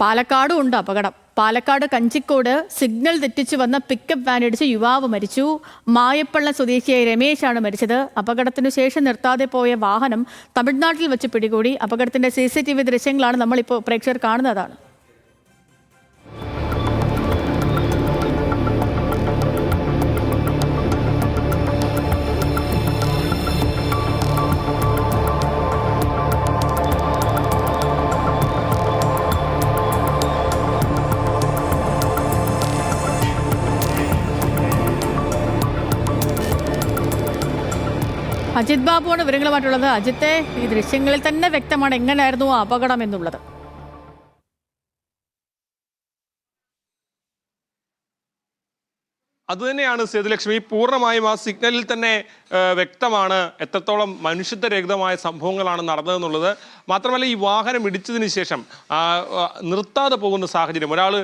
പാലക്കാടും ഉണ്ട് അപകടം. പാലക്കാട് കഞ്ചിക്കോട് സിഗ്നൽ തെറ്റിച്ചു വന്ന പിക്കപ്പ് വാൻ ഇടിച്ച് യുവാവ് മരിച്ചു. മായപ്പള്ള സ്വദേശിയായ രമേശാണ് മരിച്ചത്. അപകടത്തിനു ശേഷം നിർത്താതെ പോയ വാഹനം തമിഴ്നാട്ടിൽ വെച്ച് പിടികൂടി. അപകടത്തിന്റെ സി സി ടി വി ദൃശ്യങ്ങളാണ് നമ്മളിപ്പോൾ പ്രേക്ഷകർ കാണുന്നതാണ് അജിത് ബാബുവാണ് വിവരങ്ങളുമായിട്ടുള്ളത്. അജിത്തെ ഈ ദൃശ്യങ്ങളിൽ തന്നെ വ്യക്തമാണ് എങ്ങനെയായിരുന്നു അപകടം എന്നുള്ളത്. അതുതന്നെയാണ് സേതുലക്ഷ്മി. പൂർണമായും ആ സിഗ്നലിൽ തന്നെ വ്യക്തമാണ് എത്രത്തോളം മനുഷ്യത്വരഹിതമായ സംഭവങ്ങളാണ് നടന്നതെന്നുള്ളത്. മാത്രമല്ല ഈ വാഹനം ഇടിച്ചതിന് ശേഷം നിർത്താതെ പോകുന്ന സാഹചര്യം. ഒരാൾ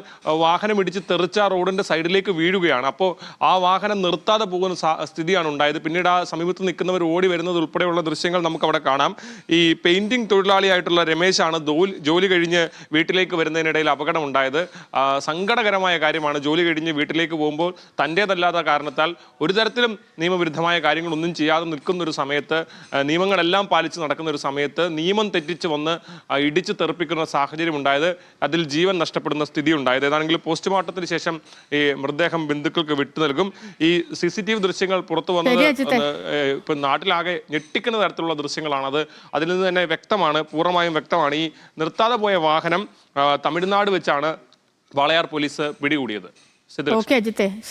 വാഹനം ഇടിച്ച് തെറിച്ച റോഡിന്റെ സൈഡിലേക്ക് വീഴുകയാണ്. അപ്പോൾ ആ വാഹനം നിർത്താതെ പോകുന്ന സ്ഥിതിയാണ് ഉണ്ടായത്. പിന്നീട് ആ സമീപത്ത് നിൽക്കുന്നവർ ഓടി വരുന്നത് ഉൾപ്പെടെയുള്ള ദൃശ്യങ്ങൾ നമുക്കവിടെ കാണാം. ഈ പെയിന്റിംഗ് തൊഴിലാളിയായിട്ടുള്ള രമേശാണ് ജോലി കഴിഞ്ഞ് വീട്ടിലേക്ക് വരുന്നതിനിടയിൽ അപകടം ഉണ്ടായത് സങ്കടകരമായ കാര്യമാണ് ജോലി കഴിഞ്ഞ് വീട്ടിലേക്ക് പോകുമ്പോൾ തന്റേതല്ലാത്ത കാരണത്താൽ ഒരു തരത്തിലും നിയമവിരുദ്ധമായ കാര്യങ്ങളൊന്നും ചെയ്യാതെ നിൽക്കുന്ന ഒരു സമയത്ത് നിയമങ്ങളെല്ലാം പാലിച്ച് നടക്കുന്ന ഒരു സമയത്ത് നിയമം തെറ്റിച്ച് വന്ന് ഇടിച്ച് തെറിപ്പിക്കുന്ന സാഹചര്യം ഉണ്ടായത് അതിൽ ജീവൻ നഷ്ടപ്പെടുന്ന സ്ഥിതി ഉണ്ടായത്. ഏതാണെങ്കിലും പോസ്റ്റ്മോർട്ടത്തിന് ശേഷം ഈ മൃതദേഹം ബന്ധുക്കൾക്ക് വിട്ടു നൽകും. ഈ സി സി ടി വി ദൃശ്യങ്ങൾ പുറത്തു വന്നത് ഇപ്പം നാട്ടിലാകെ ഞെട്ടിക്കുന്ന തരത്തിലുള്ള ദൃശ്യങ്ങളാണത്. അതിൽ നിന്ന് തന്നെ വ്യക്തമാണ് പൂർണമായും വ്യക്തമാണ്. ഈ നിർത്താതെ പോയ വാഹനം തമിഴ്നാട് വെച്ചാണ് വാളയാർ പോലീസ് പിടികൂടിയത്. സിദ്ദിഖ് ഓക്കെ അജിത്തെ. ശരി.